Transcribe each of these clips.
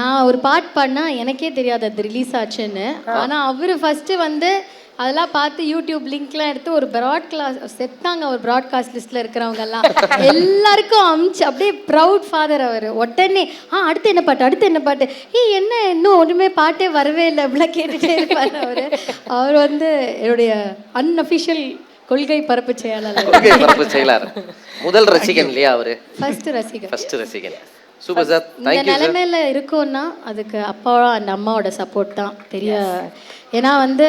நான் ஒரு பாட் பாடினா எனக்கே தெரியாது அது ரிலீஸ் ஆச்சுன்னு. ஆனால் அவர் ஃபஸ்ட்டு வந்து அதெல்லாம் பார்த்து யூடியூப் லிங்க்லாம் எடுத்து ஒரு ப்ராட் கிளாஸ் செத்தாங்க ஒரு ப்ராட்காஸ்ட் லிஸ்ட்டில் இருக்கிறவங்க எல்லாம் எல்லாருக்கும் அமிச்சு அப்படியே ப்ரவுட் ஃபாதர் அவர். உடனே ஆ அடுத்து என்ன பாட்டு? அடுத்து என்ன பாட்டு? ஏய் என்ன? இன்னும் ஒன்றுமே பாட்டே வரவே இல்லை அப்படிலாம் கேட்டுகிட்டே இருப்பார் அவர். அவர் வந்து என்னுடைய அன்அஃபிஷியல் கொள்கை பரப்பு செயலாளர். கொள்கை பரப்பு செயலார் முதல் ரசிகன் இல்லையா அவரு? ஃபர்ஸ்ட் ரசிகர் ஃபர்ஸ்ட் ரசிகன். சூப்பர் சார் இந்த நிலைமையில இருக்கோம்னா அதுக்கு அப்பாவோட அந்த அம்மாவோட சப்போர்ட் தான். பெரிய ஏன்னா வந்து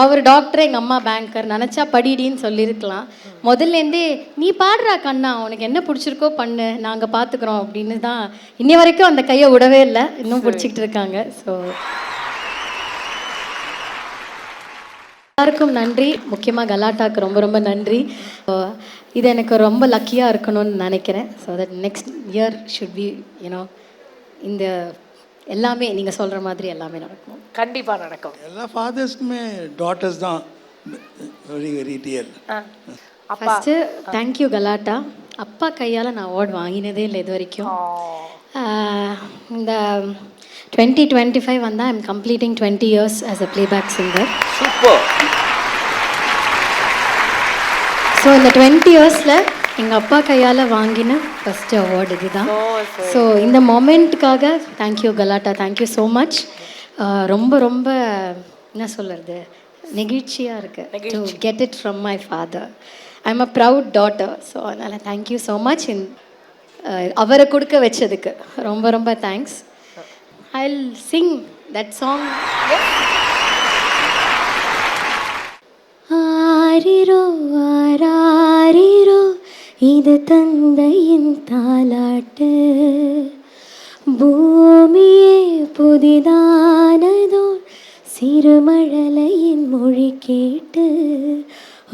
அவர் டாக்டர் எங்கள் அம்மா பேங்கர் நினச்சா படிடின்னு சொல்லியிருக்கலாம் முதல்லேருந்தே நீ பாடுறா கண்ணா உனக்கு என்ன பிடிச்சிருக்கோ பண்ணு நாங்கள் பார்த்துக்குறோம் அப்படின்னு தான். இன்னி வரைக்கும் அந்த கையை விடவே இல்லை. இன்னும் பிடிச்சிக்கிட்டு இருக்காங்க. ஸோ எல்லாருக்கும் நன்றி. முக்கியமாக கலாட்டாக்கு ரொம்ப ரொம்ப நன்றி. இது எனக்கு ரொம்ப லக்கியாக இருக்கணும்னு நினைக்கிறேன். So that next year should be you know இந்த எல்லாமே நீங்கள் சொல்கிற மாதிரி எல்லாமே நடக்கும். கண்டிப்பா நடக்கும். எல்லா ஃபாதர்ஸ்க்குமே டாட்டர்ஸ் தான் very very dear first thank you Galatta. அப்பா கையால் நான் அவார்ட் வாங்கினதே இல்லை இது வரைக்கும் இந்த டுவெண்ட்டி டுவெண்ட்டி ஃபைவ் வந்தால் I'm completing twenty years as a playback singer super so இந்த டுவெண்ட்டி இயர்ஸில் எங்கள் அப்பா கையால் வாங்கின ஃபஸ்ட்டு அவார்டு இதுதான். ஸோ இந்த மொமெண்ட்டுக்காக thank you Galatta thank you so much ரொம்ப ரொம்ப என்ன சொல்கிறது நெகிழ்ச்சியாக இருக்குது to get it from my father I am a proud daughter so அதனால் thank you so much in அவரை கொடுக்க வச்சதுக்கு. ரொம்ப ரொம்ப thanks I sing that song Aariro Aarariro இது தந்தையின் தாலாட்டு பூமியே புதிதானதோ சிறுமழலையின் மொழி கேட்டு.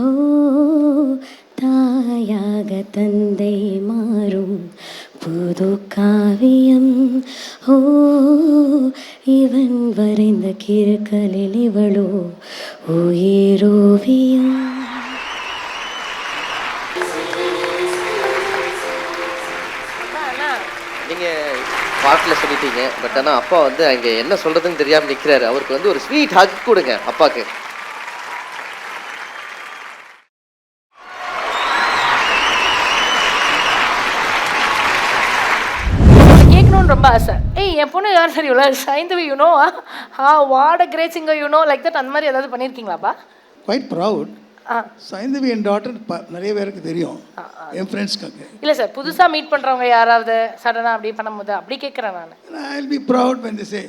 ஓ தாயாக தந்தை ஏதோ காவியம். ஓ இவன் வரைந்த கிறுக்கலில் இவளோ உயிரோவியம். நீங்கள் பாட்டில் சொல்லிட்டீங்க பட் ஆனால் அப்பா வந்து அங்கே என்ன சொல்றதுன்னு தெரியாமல் நிற்கிறாரு அவருக்கு வந்து ஒரு ஸ்வீட் ஹக் கொடுங்க அப்பாவுக்கு கேட்கணும்னு ரொம்ப ஆசை. ஏய் என் பொண்ணு யார் தெரியும்ல? Saindhavi you know ah? What a great singer you know like that அந்த மாதிரி ஏதாவது பண்ணியிருக்கீங்களாப்பா குவைட் ப்ரவுட் சைந்தவி என் டாட்டர் நிறைய பேருக்கு தெரியும். என் ஃப்ரெண்ட்ஸ்க்கு இல்லை சார் புதுசாக மீட் பண்ணுறவங்க யாராவது சடனாக அப்படி பண்ணும்போது அப்படி கேட்குறேன் நான். I be when they say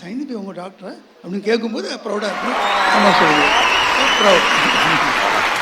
Saindhavi உங்கள் டாக்டரா அப்படின்னு கேட்கும்போது ப்ரௌடாக இருக்கும் ப்ரவுட்